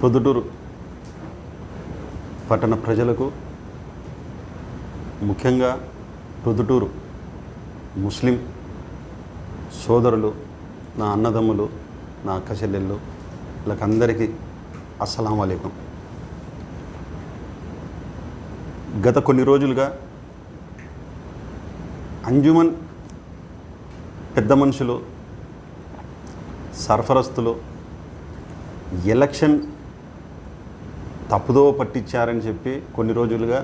పొద్దుటూరు పట్టణ ప్రజలకు ముఖ్యంగా పొద్దుటూరు ముస్లిం సోదరులు నా అన్నదమ్ములు నా అక్క చెల్లెళ్ళు వీళ్ళకందరికీ అస్సలం అయికం గత కొన్ని రోజులుగా అంజుమన్ పెద్ద మనుషులు సరఫరస్తులు ఎలక్షన్ తప్పుదో పట్టించారని చెప్పి కొన్ని రోజులుగా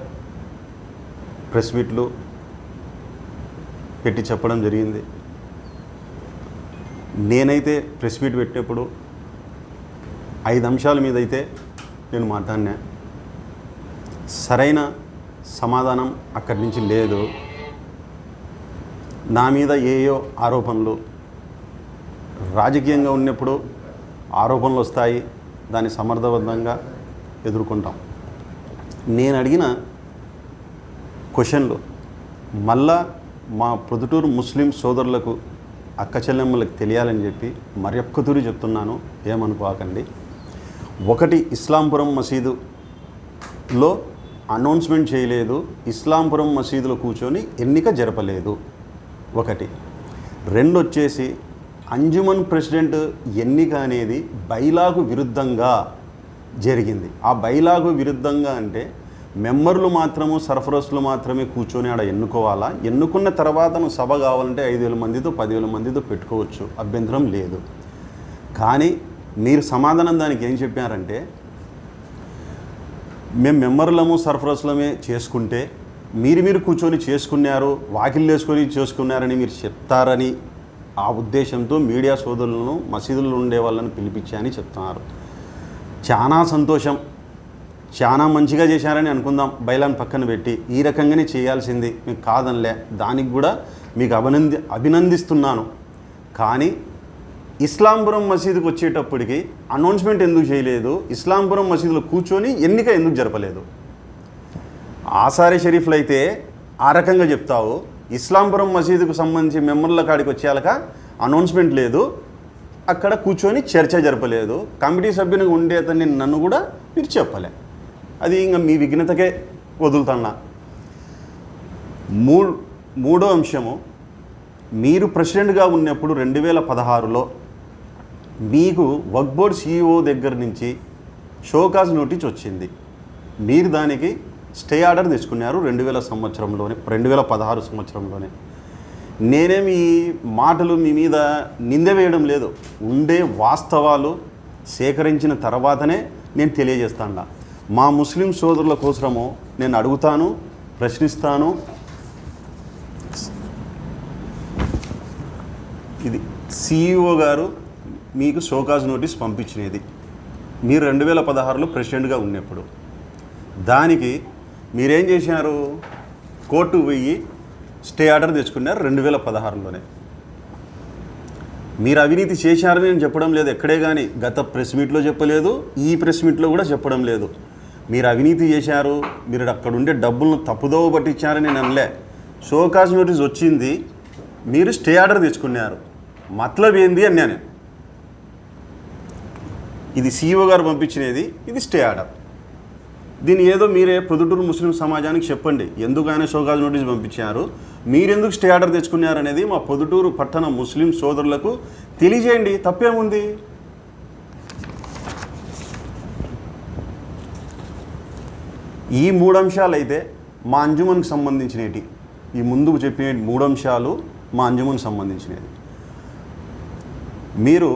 ప్రెస్ మీట్లు పెట్టి చెప్పడం జరిగింది. నేనైతే ప్రెస్ మీట్ పెట్టినప్పుడు ఐదు అంశాల మీద అయితే నేను మాట్లాడినా. సరైన సమాధానం అక్కడి నుంచి లేదు. నా మీద ఏయో ఆరోపణలు రాజకీయంగా ఉన్నప్పుడు ఆరోపణలు వస్తాయి. దాన్ని సమర్థవంతంగా ఎదుర్కొంటాం. నేను అడిగిన క్వశ్చన్లు మళ్ళా మా ప్రొద్దుటూరు ముస్లిం సోదరులకు అక్క చెల్లెమ్మలకు తెలియాలని చెప్పి మరొక్కతూరి చెప్తున్నాను ఏమనుకోకండి. ఒకటి ఇస్లాంపురం మసీదులో అనౌన్స్మెంట్ చేయలేదు ఇస్లాంపురం మసీదులో కూర్చొని ఎన్నిక జరపలేదు. ఒకటి. రెండు వచ్చేసి అంజుమన్ ప్రెసిడెంట్ ఎన్నిక అనేది బైలాకు విరుద్ధంగా జరిగింది. ఆ బైలాగు విరుద్ధంగా అంటే మెంబర్లు మాత్రము సరఫరస్లు మాత్రమే కూర్చొని ఆడ ఎన్నుకోవాలా? ఎన్నుకున్న తర్వాత సభ కావాలంటే ఐదు వేల మందితో పదివేల మందితో పెట్టుకోవచ్చు. అభ్యంతరం లేదు. కానీ మీరు సమాధానం దానికి ఏం చెప్పారంటే మేము మెంబర్లము సరఫరస్లమే చేసుకుంటే మీరు మీరు కూర్చొని చేసుకున్నారు వాకిళ్ళు వేసుకొని చేసుకున్నారని మీరు చెప్తారని ఆ ఉద్దేశంతో మీడియా సోదరులను మసీదుల్లో ఉండే వాళ్ళని పిలిపించా అని చెప్తున్నారు. చాలా సంతోషం. చాలా మంచిగా చేశారని అనుకుందాం. బైలాన్ పక్కన పెట్టి ఈ రకంగానే చేయాల్సింది మీకు కాదనిలే. దానికి కూడా మీకు అభినంది అభినందిస్తున్నాను. కానీ ఇస్లాంపురం మసీదుకి వచ్చేటప్పటికి అనౌన్స్మెంట్ ఎందుకు చేయలేదు? ఇస్లాంపురం మసీదులో కూర్చొని ఎన్నిక ఎందుకు జరపలేదు? ఆసారి షరీఫ్లు అయితే ఆ రకంగా చెప్తావు. ఇస్లాంపురం మసీదుకు సంబంధించి మెంబర్ల కాడికి వచ్చేయాలక అనౌన్స్మెంట్ లేదు. అక్కడ కూర్చొని చర్చ జరపలేదు. కమిటీ సభ్యునిగా ఉండే అతన్ని నన్ను కూడా మీరు చెప్పలే. అది ఇంకా మీ విఘ్నతకే వదులుతున్నా మూ మూడో అంశము మీరు ప్రెసిడెంట్గా ఉన్నప్పుడు రెండు వేల పదహారులో మీకు వర్క్ బోర్డ్ సీఈఓ దగ్గర నుంచి షోకాజ్ నోటీస్ వచ్చింది. మీరు దానికి స్టే ఆర్డర్ తెచ్చుకున్నారు రెండు వేల సంవత్సరంలోనే రెండు వేల పదహారు సంవత్సరంలోనే. నేనే మీ మాటలు మీ మీద నింద వేయడం లేదు. ఉండే వాస్తవాలు సేకరించిన తర్వాతనే నేను తెలియజేస్తాను మా ముస్లిం సోదరుల కోసము నేను అడుగుతాను ప్రశ్నిస్తాను. ఇది సిఇఓ గారు మీకు షోకాజ్ నోటీస్ పంపించినది. మీరు రెండు వేల పదహారులో ప్రెసిడెంట్గా ఉన్నప్పుడు. దానికి మీరేం చేశారు? కోర్టు పోయి స్టే ఆర్డర్ తెచ్చుకున్నారు రెండు వేల పదహారులోనే. మీరు అవినీతి చేశారని నేను చెప్పడం లేదు ఎక్కడే కానీ గత ప్రెస్ మీట్లో చెప్పలేదు ఈ ప్రెస్ మీట్లో కూడా చెప్పడం లేదు. మీరు అవినీతి చేశారు మీరు అక్కడ ఉండే డబ్బులను తప్పుదోవ పట్టించారని నేను అనలే. షోకాజ్ నోటీస్ వచ్చింది మీరు స్టే ఆర్డర్ తెచ్చుకున్నారు. మతలబ్ ఏంది నేను. ఇది సీఈఓ గారు పంపించినది ఇది స్టే ఆర్డర్. దీన్ని ఏదో మీరే ప్రొద్దుటూరు ముస్లిం సమాజానికి చెప్పండి. ఎందుకు ఆయన షోకాజ్ నోటీస్ పంపించారు. మీరెందుకు స్టే ఆర్డర్ తెచ్చుకున్నారు అనేది మా పొద్దుటూరు పట్టణ ముస్లిం సోదరులకు తెలియజేయండి. తప్పేముంది? ఈ మూడు అంశాలు అయితే మా అంజుమన్కి సంబంధించినవి ఈ ముందుకు చెప్పిన మూడు అంశాలు మా అంజుమన్కి సంబంధించినవి. మీరు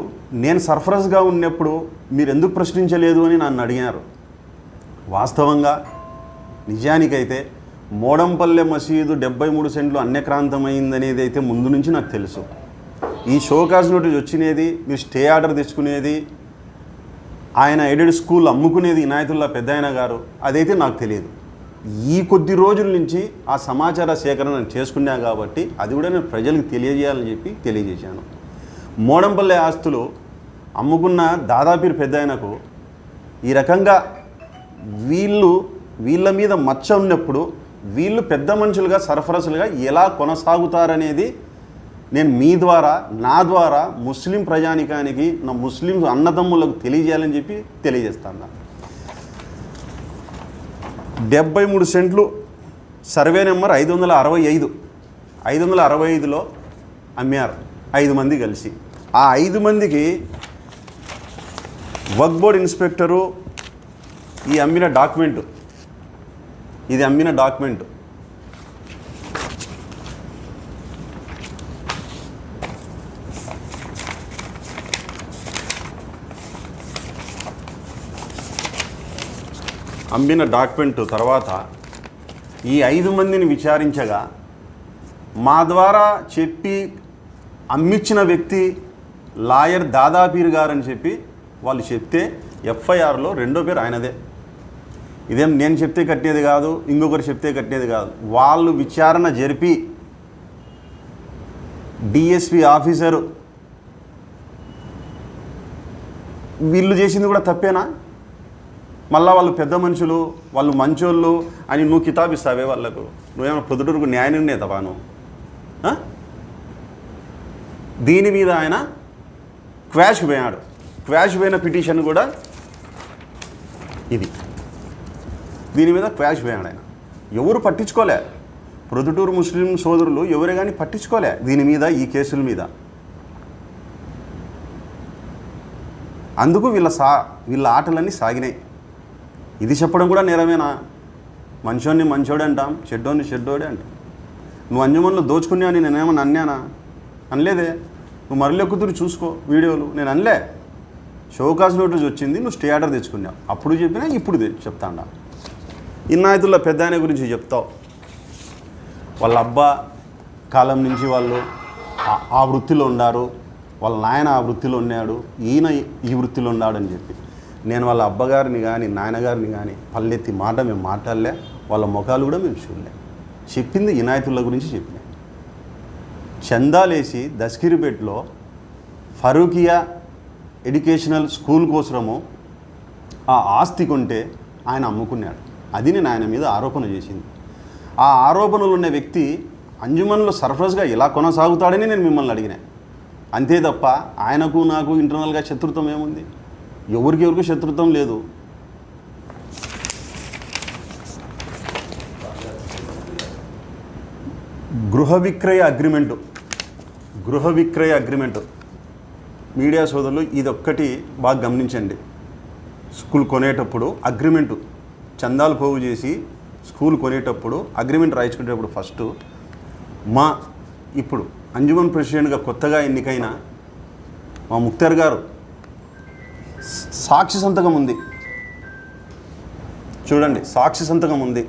నేను సర్ఫరస్గా ఉన్నప్పుడు మీరు ఎందుకు ప్రశ్నించలేదు అని నన్ను అడిగారు. వాస్తవంగా నిజానికైతే మోడంపల్లె మసీదు డెబ్బై మూడు సెంట్లు అన్యక్రాంతమైందనేది అయితే ముందు నుంచి నాకు తెలుసు. ఈ షోకాజ్ నోటీస్ వచ్చినది మీరు స్టే ఆర్డర్ తెచ్చుకునేది ఆయన ఎయిడెడ్ స్కూల్ అమ్ముకునేది ఇనాయతుల్లా పెద్ద ఆయన గారు అదైతే నాకు తెలియదు. ఈ కొద్ది రోజుల నుంచి ఆ సమాచార సేకరణ నేను చేసుకున్నా కాబట్టి అది కూడా నేను ప్రజలకు తెలియజేయాలని చెప్పి తెలియజేశాను. మోడంపల్లె ఆస్తులు అమ్ముకున్న దాదాపీరు పెద్ద ఆయనకు ఈ రకంగా వీళ్ళు వీళ్ళ మీద మచ్చ ఉన్నప్పుడు వీళ్ళు పెద్ద మనుషులుగా సరఫరసులుగా ఎలా కొనసాగుతారనేది నేను మీ ద్వారా నా ద్వారా ముస్లిం ప్రజానికానికి నా ముస్లిం అన్నదమ్ములకు తెలియజేయాలని చెప్పి తెలియజేస్తాను. డెబ్బై మూడు సెంట్లు సర్వే నెంబర్ ఐదు వందల అరవై ఐదు. ఐదు వందల అరవై ఐదులో అమ్మారు ఐదు మంది కలిసి. ఆ ఐదు మందికి వర్క్ బోర్డ్ ఇన్స్పెక్టరు ఈ అమ్మిన డాక్యుమెంటు. ఇది అమ్మిన డాక్యుమెంట్. అమ్మిన డాక్యుమెంట్ తర్వాత ఈ ఐదు మందిని విచారించగా మా ద్వారా చెప్పి అమ్మిచ్చిన వ్యక్తి లాయర్ దాదాపీర్ గారు అని చెప్పి వాళ్ళు చెప్తే ఎఫ్ఐఆర్లో రెండో పేరు ఆయనదే. ఇదేం నేను చెప్తే కట్టేది కాదు ఇంకొకరు చెప్తే కట్టేది కాదు. వాళ్ళు విచారణ జరిపి డిఎస్పి ఆఫీసరు వీళ్ళు చేసింది కూడా తప్పేనా? మళ్ళీ వాళ్ళు పెద్ద మనుషులు వాళ్ళు మంచోళ్ళు అని నువ్వు కితాబిస్తావే వాళ్ళకు. నువ్వేమో పొద్దుటూరుకు న్యాయం నిర్ణేతవా నువ్వు? దీని మీద ఆయన క్వాష్ పోయాడు. క్వాష్ పోయిన పిటిషన్ కూడా ఇది. దీని మీద క్వాష్ పోయాడు ఆయన. ఎవరు పట్టించుకోలే. ప్రొద్దుటూరు ముస్లిం సోదరులు ఎవరే కానీ పట్టించుకోలే దీని మీద ఈ కేసుల మీద. అందుకు వీళ్ళ సా వీళ్ళ ఆటలన్నీ సాగినాయి. ఇది చెప్పడం కూడా నేరమేనా? మంచోడిని మంచోడే అంటాం చెడ్డోని చెడ్డోడే అంటాం. నువ్వు అని నేను నేనేమన్నా అన్నానా? అనలేదే. నువ్వు మరలెక్కుతురు చూసుకో వీడియోలు. నేను అనలే. షోకాస్ నోటీస్ వచ్చింది నువ్వు స్టే ఆర్డర్ తెచ్చుకున్నావు. అప్పుడు చెప్పినా ఇప్పుడు తె- చెప్తాండా. ఇన్నాయతుల్లో పెద్ద ఆయన గురించి చెప్తావు. వాళ్ళ అబ్బా కాలం నుంచి వాళ్ళు ఆ- వృత్తిలో ఉన్నారు వాళ్ళ నాయన ఆ వృత్తిలో ఉన్నాడు ఈయన ఈ వృత్తిలో ఉన్నాడని చెప్పి. నేను వాళ్ళ అబ్బగారిని కానీ నాయనగారిని కానీ పల్లెత్తి మాట మేము మాట్లాడలే వాళ్ళ ముఖాలు కూడా మేము చూడలే. చెప్పింది ఇనాయతుల గురించి చెప్పిన. చందాలేసి దస్కిరిపేట్లో ఫరూకియా ఎడ్యుకేషనల్ స్కూల్ కోసము ఆ ఆస్తి కొంటే ఆయన అమ్ముకున్నాడు. అది నేను ఆయన మీద ఆరోపణ చేసింది. ఆ ఆరోపణలు ఉన్న వ్యక్తి అంజుమన్లో సర్ఫ్రస్గా ఇలా కొనసాగుతాడని నేను మిమ్మల్ని అడిగిన. అంతే తప్ప ఆయనకు నాకు ఇంటర్నల్గా శత్రుత్వం ఏముంది? ఎవరికి ఎవరికి శత్రుత్వం లేదు? గృహ విక్రయ అగ్రిమెంటు. గృహ విక్రయ అగ్రిమెంటు. మీడియా సోదరులు ఇదొక్కటి బాగా గమనించండి. స్కూల్ కొనేటప్పుడు అగ్రిమెంటు. చందాలు పోగు చేసి స్కూల్ కొనేటప్పుడు అగ్రిమెంట్ రాయించుకునేటప్పుడు ఫస్ట్ మా ఇప్పుడు అంజుమన్ ప్రెసిడెంట్గా కొత్తగా ఎన్నికైన మా ముక్తార్ గారు సాక్షి సంతకం ఉంది. చూడండి సాక్షి సంతకం ఉంది.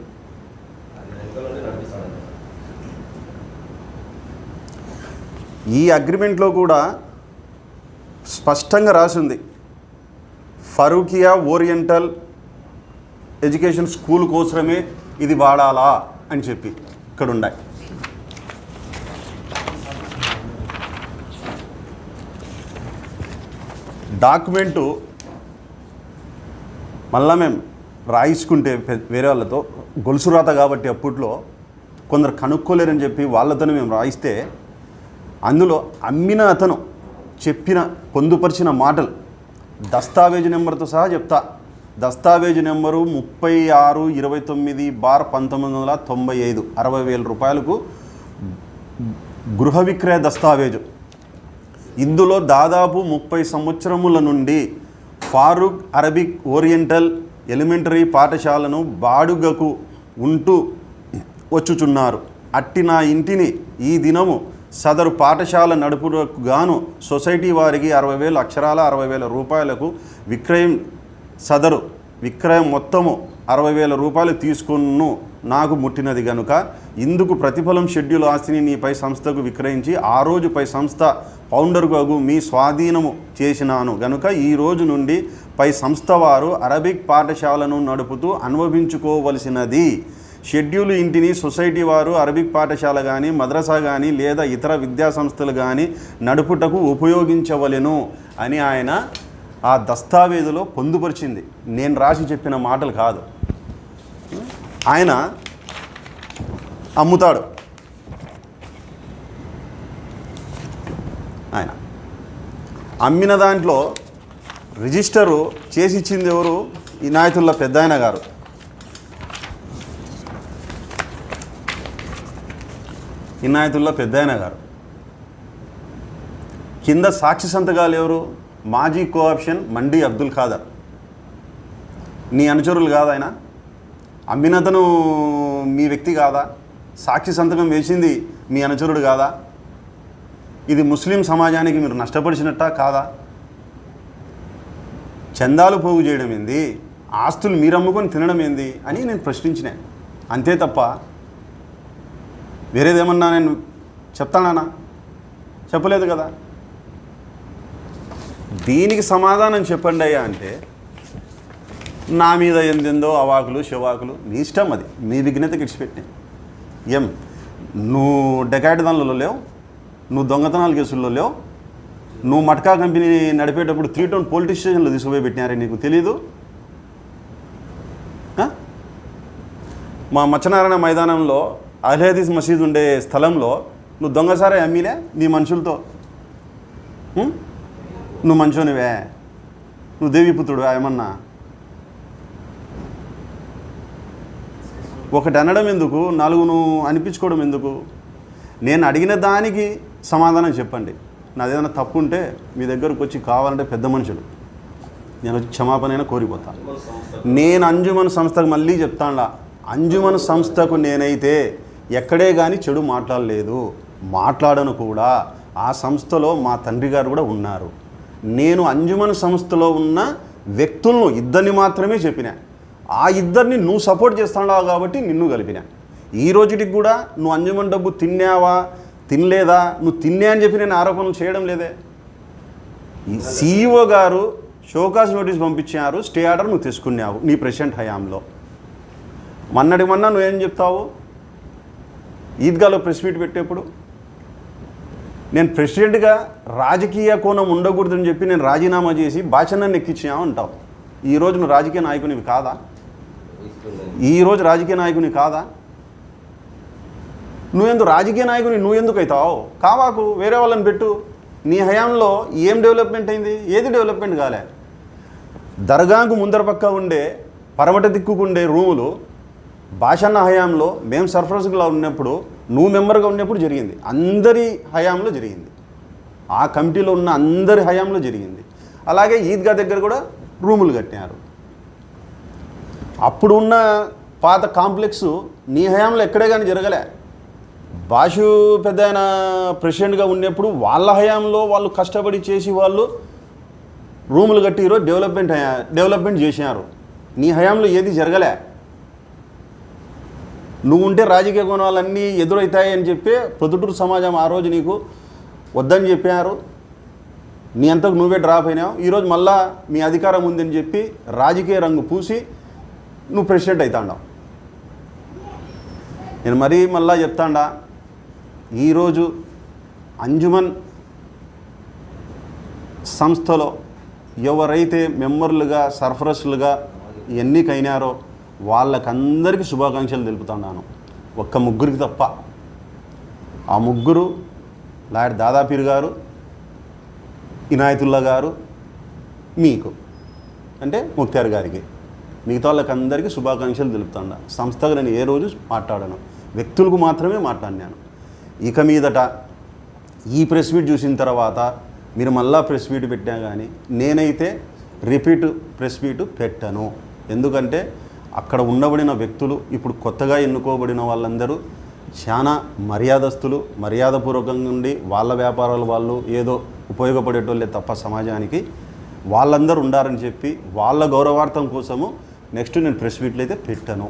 ఈ అగ్రిమెంట్లో కూడా స్పష్టంగా రాసింది ఫరూకియా ఓరియంటల్ ఎడ్యుకేషన్ స్కూల్ కోసమే ఇది వాడాలా అని చెప్పి ఇక్కడ ఉన్నాయి డాక్యుమెంటు మళ్ళా మేము రాయించుకుంటే వేరే వాళ్ళతో గొలుసు రాత కాబట్టి అప్పట్లో కొందరు కనుక్కోలేరని చెప్పి వాళ్ళతోనే మేము రాయిస్తే అందులో అమ్మిన అతను చెప్పిన పొందుపరిచిన మాటలు దస్తావేజు నెంబర్తో సహా చెప్తా. దస్తావేజు నెంబరు ముప్పై ఆరు ఇరవై తొమ్మిది బార్ పంతొమ్మిది వందల తొంభై ఐదు. అరవై వేల రూపాయలకు గృహ విక్రయ దస్తావేజు. ఇందులో దాదాపు ముప్పై సంవత్సరముల నుండి ఫారూక్ అరబిక్ ఓరియంటల్ ఎలిమెంటరీ పాఠశాలను బాడుగకు ఉంటూ వచ్చుచున్నారు. అట్టి నా ఇంటిని ఈ దినము సదరు పాఠశాల నడుపుటకు గాను సొసైటీ వారికి అరవై వేల అక్షరాల అరవై వేల రూపాయలకు విక్రయం సదరు విక్రయం మొత్తము అరవై వేల రూపాయలు తీసుకును నాకు ముట్టినది గనుక ఇందుకు ప్రతిఫలం షెడ్యూల్ ఆస్తిని నీ పై సంస్థకు విక్రయించి ఆ రోజు పై సంస్థ ఫౌండర్కు మీ స్వాధీనము చేసినాను. గనుక ఈ రోజు నుండి పై సంస్థ వారు అరబిక్ పాఠశాలను నడుపుతూ అనుభవించుకోవలసినది. షెడ్యూల్ ఇంటిని సొసైటీ వారు అరబిక్ పాఠశాల కానీ మద్రసా కానీ లేదా ఇతర విద్యా సంస్థలు కానీ నడుపుటకు ఉపయోగించవలెను అని ఆయన ఆ దస్తావేజులో పొందుపరిచింది. నేను రాసి చెప్పిన మాటలు కాదు. ఆయన అమ్ముతాడు. ఆయన అమ్మిన దాంట్లో రిజిస్టరు చేసి ఇచ్చింది ఎవరు? ఇనాయతుల్లా పెద్ద ఆయన గారు. ఇనాయతుల్లా పెద్ద ఆయన గారు. కింద సాక్షి సంతకాలు ఎవరు? మాజీ కోఆప్షన్ మండి అబ్దుల్ ఖాదర్. నీ అనుచరులు కాదా ఆయన. అమ్మినతను మీ వ్యక్తి కాదా? సాక్షి సంతకం వేసింది మీ అనుచరుడు కాదా? ఇది ముస్లిం సమాజానికి మీరు నష్టపరిచినట్ట కాదా? చందాలు పోగు చేయడం ఏంది? ఆస్తులు మీరు అమ్ముకొని తినడం ఏంది అని నేను ప్రశ్నించిన. అంతే తప్ప వేరేదేమన్నా నేను చెప్తానా చెప్పలేదు కదా. దీనికి సమాధానం చెప్పండి అయ్యా అంటే నా మీద ఎందెందో అవాకులు శవాకులు మీ ఇష్టం అది. మీ విఘ్నతకి ఇడిచిపెట్టినాయి ఏం? నువ్వు డెకాయిట్ లేవు నువ్వు దొంగతనాల కేసుల్లో లేవు నువ్వు మట్కా కంపెనీ నడిపేటప్పుడు త్రీ టౌన్ పోలీస్ స్టేషన్లో తీసుకుపోయి పెట్టినారే నీకు తెలీదు? మా మచ్చనారాయణ మైదానంలో అహ్లేదీస్ మసీద్ ఉండే స్థలంలో నువ్వు దొంగసారే అమ్మిలే నీ మనుషులతో. నువ్వు మంచోనివే. నువ్వు దేవిపుత్రుడు ఏమన్నా? ఒకటి అనడం ఎందుకు? నలుగును అనిపించుకోవడం ఎందుకు? నేను అడిగిన దానికి సమాధానం చెప్పండి. నాది ఏదైనా తప్పు ఉంటే మీ దగ్గరకు వచ్చి కావాలంటే పెద్ద మనుషులు. నేను వచ్చి క్షమాపణైనా కోరిపోతా. నేను అంజుమన్ సంస్థకు మళ్ళీ చెప్తాండా అంజుమన్ సంస్థకు నేనైతే ఎక్కడే కానీ చెడు మాట్లాడలేదు. మాట్లాడను కూడా. ఆ సంస్థలో మా తండ్రి గారు కూడా ఉన్నారు. నేను అంజుమన్ సంస్థలో ఉన్న వ్యక్తులను ఇద్దరిని మాత్రమే చెప్పిన. ఆ ఇద్దరిని నువ్వు సపోర్ట్ చేస్తున్నావు కాబట్టి నిన్ను కలిపిన. ఈ రోజుటికి కూడా నువ్వు అంజుమన్ డబ్బు తిన్నావా? తినలేదా? నువ్వు తిన్నా అని చెప్పి నేను ఆరోపణలు చేయడం లేదే. ఈ సీఈఓ గారు షోకాస్ నోటీస్ పంపించారు స్టే ఆర్డర్ నువ్వు తీసుకున్నావు నీ ప్రెసెంట్ హయాంలో. మొన్నటి మొన్న నువ్వేం చెప్తావు? ఈద్గాలో ప్రెస్ మీట్ పెట్టేప్పుడు నేను ప్రెసిడెంట్గా రాజకీయ కోణం ఉండకూడదని చెప్పి నేను రాజీనామా చేసి బాచనాన్ని ఎక్కించా అంటావు. ఈరోజు నువ్వు రాజకీయ నాయకునివి కాదా? ఈరోజు రాజకీయ నాయకుని కాదా? నువ్వెందుకు రాజకీయ నాయకుని నువ్వెందుకు అవుతావు? కావాకు వేరే వాళ్ళని పెట్టు. నీ హయాంలో ఏం డెవలప్మెంట్ అయింది? ఏది డెవలప్మెంట్ కాలే? దర్గాకు ముందర పక్క ఉండే పరమట దిక్కుకుండే రూములు భాషన్న హయాంలో మేము సర్ఫరస్గా ఉన్నప్పుడు నువ్వు మెంబర్గా ఉన్నప్పుడు జరిగింది. అందరి హయాంలో జరిగింది. ఆ కమిటీలో ఉన్న అందరి హయాంలో జరిగింది. అలాగే ఈద్గా దగ్గర కూడా రూములు కట్టినారు. అప్పుడు ఉన్న పాత కాంప్లెక్స్ నీ హయాంలో ఎక్కడే కానీ జరగలే. బాషు పెద్ద ఆయన ప్రెసిడెంట్గా ఉన్నప్పుడు వాళ్ళ హయాంలో వాళ్ళు కష్టపడి చేసి వాళ్ళు రూములు కట్టిరో డెవలప్మెంట్ డెవలప్మెంట్ చేసినారు. నీ హయాంలో ఏది జరగలే. నువ్వు ఉంటే రాజకీయ గుణాలన్నీ ఎదురవుతాయని చెప్పి పొద్దుటూరు సమాజం ఆ రోజు నీకు వద్దని చెప్పారు. నీ అంతకు నువ్వే డ్రాప్ అయినావు. ఈరోజు మళ్ళా మీ అధికారం ఉందని చెప్పి రాజకీయ రంగు పూసి నువ్వు ప్రెసిడెంట్ అవుతాండావు నేను మరీ మళ్ళా చెప్తాండా ఈరోజు అంజుమన్ సంస్థలో ఎవరైతే మెంబర్లుగా సర్ఫరస్లుగా ఎన్నికైనారో వాళ్ళకందరికీ శుభాకాంక్షలు తెలుపుతున్నాను ఒక్క ముగ్గురికి తప్ప. ఆ ముగ్గురు లాయర్ దాదాపీర్ గారు ఇనాయతుల్లా గారు మీకు అంటే ముక్తార్ గారికి. మిగతా వాళ్ళకందరికీ శుభాకాంక్షలు తెలుపుతాను సంస్థగా నేను ఏ రోజు మాట్లాడను. వ్యక్తులకు మాత్రమే మాట్లాడినాను. ఇక మీదట ఈ ప్రెస్ మీట్ చూసిన తర్వాత మీరు మళ్ళా ప్రెస్ మీట్ పెట్టినా కానీ నేనైతే రిపీట్ ప్రెస్ మీట్ పెట్టను. ఎందుకంటే అక్కడ ఉండబడిన వ్యక్తులు ఇప్పుడు కొత్తగా ఎన్నుకోబడిన వాళ్ళందరూ చాలా మర్యాదస్తులు మర్యాదపూర్వకంగా ఉండి వాళ్ళ వ్యాపారాలు వాళ్ళు ఏదో ఉపయోగపడేటోళ్ళే తప్ప సమాజానికి. వాళ్ళందరూ ఉండారని చెప్పి వాళ్ళ గౌరవార్థం కోసము నెక్స్ట్ నేను ప్రెస్ మీట్లు అయితే పెట్టాను.